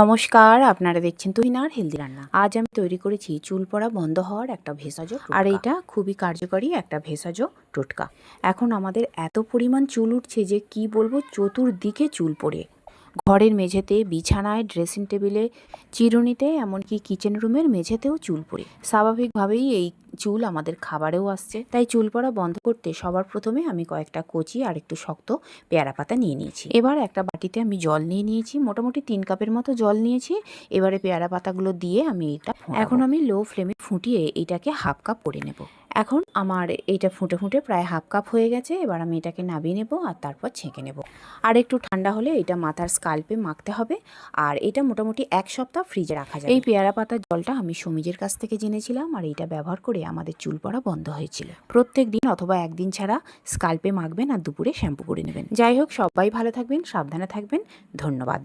নমস্কার আপনারা দেখছেন তুহিনার হেলদি রান্না। আজ আমি তৈরি করেছি চুল পড়া বন্ধ হওয়ার একটা ভেষজ আর এটা খুবই কার্যকরী একটা ভেষজ টোটকা। এখন আমাদের এত পরিমাণ চুল উঠছে যে কি বলব চতুর্দিকে চুল পড়ে। ঘরের মেঝেতে বিছানায় ড্রেসিং টেবিলে চিরুনিতে এমনকি কিচেন রুমের মেঝেতেও চুল পড়ে। স্বাভাবিকভাবেই এই চুল আমাদের খাবারেও আসছে। তাই চুল পড়া বন্ধ করতে সবার প্রথমে আমি কয়েকটা কচি আর একটু শক্ত পেয়ারা পাতা নিয়ে নিয়েছি। এবার একটা বাটিতে আমি জল নিয়ে নিয়েছি মোটামুটি তিন কাপের মতো জল নিয়েছি। এবারে পেয়ারা পাতাগুলো দিয়ে আমি এটা এখন আমি লো ফ্লেমে ফুটিয়ে এটাকে হাফ কাপ করে নেব। এখন আমার এটা ফুটে ফুটে প্রায় হাফ কাপ হয়ে গেছে, এবার আমি এটাকে নাবিয়ে নেব আর তারপর ছেঁকে নেব। আর একটু ঠান্ডা হলে এটা মাথার স্কাল্পে মাখতে হবে, আর এটা মোটামুটি এক সপ্তাহ ফ্রিজে রাখা যায় এই পেয়ারা পাতার জলটা আমি সমীজের কাছ থেকে জেনেছিলাম, আর এটা ব্যবহার করে আমাদের চুল পড়া বন্ধ হয়েছিল। প্রত্যেক দিন অথবা একদিন ছাড়া স্কাল্পে মাখবেন আর দুপুরে শ্যাম্পু করে নেবেন। যাই হোক, সবাই ভালো থাকবেন, সাবধানে থাকবেন, ধন্যবাদ।